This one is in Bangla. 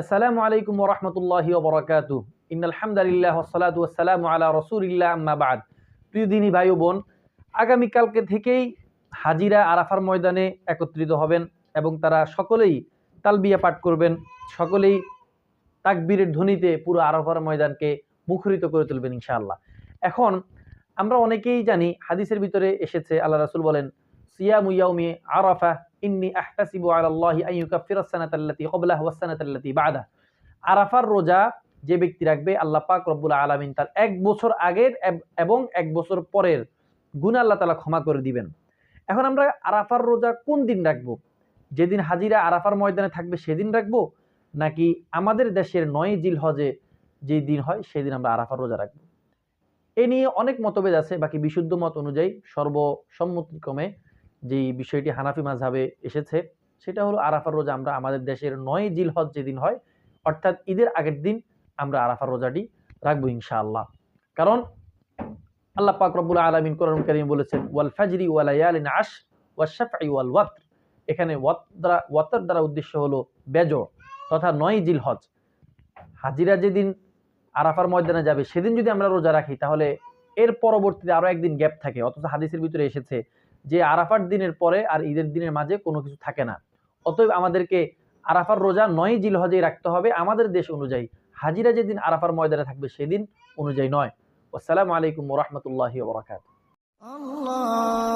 আসসালামু আলাইকুম ওরহমতুল্লাহি ওবরাকাতু ইন্নাল হামদালিল্লাহ ওয়াসসালাতু ওয়াসসালামু আলা রাসূলিল্লাহ আম্মা বাদ। প্রিয় দিনী ভাই ও বোন, আগামীকালকে থেকেই হাজিরা আরাফার ময়দানে একত্রিত হবেন এবং তারা সকলেই তালবিয়া পাঠ করবেন, সকলেই তাকবীরের ধ্বনিতে পুরো আরাফার ময়দানকে মুখরিত করে তুলবেন ইনশাআল্লাহ। এখন আমরা অনেকেই জানি, হাদিসের ভিতরে এসেছে, আল্লাহ রাসুল বলেন, সিয়ামু ইয়াউমি আরাফা ইন্নি আহতাসিবু আলাল্লাহি আন ইউকাফিরা সানাতাল্লাতী ক্বাবলাহু ওয়াস সানাতাল্লাতী বা'দাহ। আরাফার রোজা যে ব্যক্তি রাখবে, আল্লাহ পাক রব্বুল আলামিন তার এক বছর আগের এবং এক বছর পরের গুনাহ আল্লাহ তাআলা ক্ষমা করে দিবেন। এখন আমরা আরাফার রোজা কোন দিন রাখব? যেদিন হাজিরা আরাফার ময়দানে থাকবে সেদিন রাখব? নাকি আমাদের দেশের নয় জিল হজে যে দিন হয়, সেদিন আমরা আরাফার রোজা রাখব? এ নিয়ে অনেক মতভেদ আছে, বাকি বিশুদ্ধ মত অনুযায়ী সর্বসম্মতিক্রমে যে বিষয়টি হানাফি মাঝহাবে এসেছে, সেটা হলো আরাফার রোজা আমরা আমাদের দেশের নয় জিল হজ যেদিন হয়, অর্থাৎ ঈদের আগের দিন আমরা আরাফার রোজাটি রাখব ইনশাআল্লাহ। কারণ আল্লাহ পাক রব্বুল আলামিন কোরআন কারীম বলেছেন, ওয়াল ফাজরি ওয়া লায়ালিন আশ ওয়া শাফঈ ওয়াল ওয়াতর। এখানে ওয়াত দ্বারা, ওয়াতর দ্বারা উদ্দেশ্য হলো বেজর তথা নয় জিল হজ হাজিরা যেদিন আরাফার ময়দানে যাবে, সেদিন যদি আমরা রোজা রাখি, তাহলে এর পরবর্তীতে আরও একদিন গ্যাপ থাকে। অথচ হাদিসের ভিতরে এসেছে যে আরাফার দিনের পরে আর ঈদের দিনের মাঝে কোনো কিছু থাকে না। অতএব আমাদেরকে আরাফার রোজা নয় জিল হজেই রাখতে হবে। আমাদের দেশ অনুযায়ী হাজিরা যেদিন আরাফার ময়দানে থাকবে সেদিন অনুযায়ী নয়। আসসালামু আলাইকুম রহমতুল্লাহ বরাকাত Allah